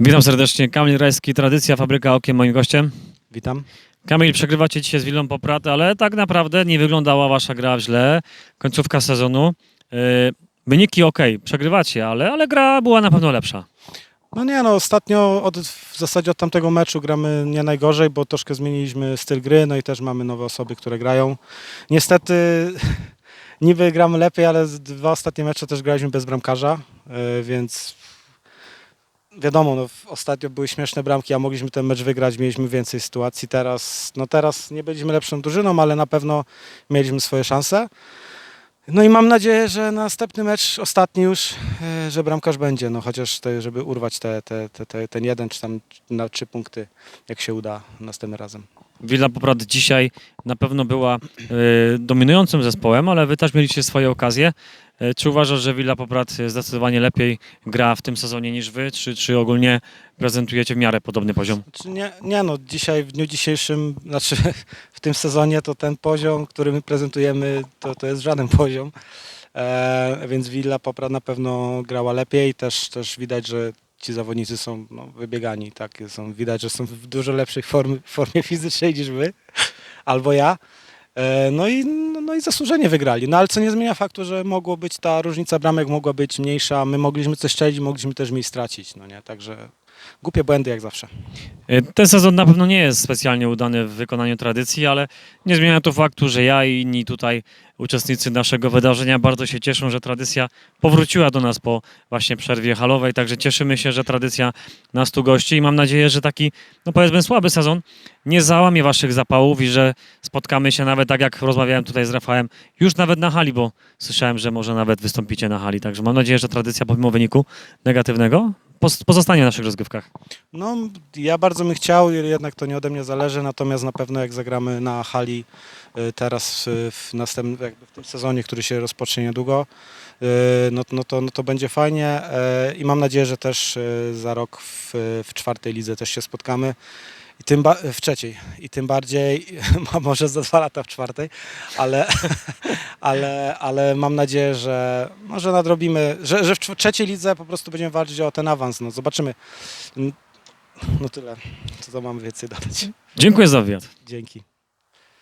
Witam serdecznie. Kamil Rajski, Tradycja, Fabryka Okiem, moim gościem. Witam. Kamil, przegrywacie dzisiaj z Willą Poprat, ale tak naprawdę nie wyglądała wasza gra źle. Końcówka sezonu. Yy, wyniki ok, przegrywacie, ale, ale gra była na pewno lepsza. No nie no, ostatnio od, w zasadzie od tamtego meczu gramy nie najgorzej, bo troszkę zmieniliśmy styl gry, no i też mamy nowe osoby, które grają. Niestety niby gramy lepiej, ale dwa ostatnie mecze też graliśmy bez bramkarza, yy, więc wiadomo, no, ostatnio były śmieszne bramki, a mogliśmy ten mecz wygrać, mieliśmy więcej sytuacji. Teraz, no teraz nie byliśmy lepszą drużyną, ale na pewno mieliśmy swoje szanse. No i mam nadzieję, że następny mecz, ostatni już, e, że bramkarz będzie, no chociaż te, żeby urwać te, te, te, te, ten jeden czy tam na trzy punkty, jak się uda następnym razem. Willa Poprat dzisiaj na pewno była yy, dominującym zespołem, ale wy też mieliście swoje okazje. Yy, czy uważasz, że Willa Poprat zdecydowanie lepiej gra w tym sezonie niż wy, czy, czy ogólnie prezentujecie w miarę podobny poziom? Znaczy nie, nie no, dzisiaj, w dniu dzisiejszym, znaczy w tym sezonie to ten poziom, który my prezentujemy, to, to jest żaden poziom. E, więc Villa Popra na pewno grała lepiej, też, też widać, że ci zawodnicy są no, wybiegani, tak, są, widać, że są w dużo lepszej formie, formie fizycznej niż my, albo ja. E, No i, no, i zasłużenie wygrali. No ale co nie zmienia faktu, że mogło być ta różnica bramek mogła być mniejsza. My mogliśmy coś strzelić, mogliśmy też mniej stracić. No nie, także głupie błędy jak zawsze. E, Ten sezon na pewno nie jest specjalnie udany w wykonaniu tradycji, ale nie zmienia to faktu, że ja i inni tutaj uczestnicy naszego wydarzenia bardzo się cieszą, że tradycja powróciła do nas po właśnie przerwie halowej, także cieszymy się, że tradycja nas tu gości i mam nadzieję, że taki, no powiedzmy słaby sezon nie załamie waszych zapałów i że spotkamy się nawet tak jak rozmawiałem tutaj z Rafałem, już nawet na hali, bo słyszałem, że może nawet wystąpicie na hali, także mam nadzieję, że tradycja pomimo wyniku negatywnego poz- pozostanie w naszych rozgrywkach. No, ja bardzo bym chciał, jednak to nie ode mnie zależy, natomiast na pewno jak zagramy na hali y, teraz y, w następnym, jakby w tym sezonie, który się rozpocznie niedługo, y, no, no, to, no to będzie fajnie y, i mam nadzieję, że też za rok w, w czwartej lidze też się spotkamy. I tym ba- w trzeciej. I tym bardziej, może za dwa lata w czwartej, ale, ale, ale mam nadzieję, że może nadrobimy, że, że w trzeciej lidze po prostu będziemy walczyć o ten awans. No, zobaczymy. No tyle. Co to mam więcej dodać? Dziękuję za wywiad. Dzięki.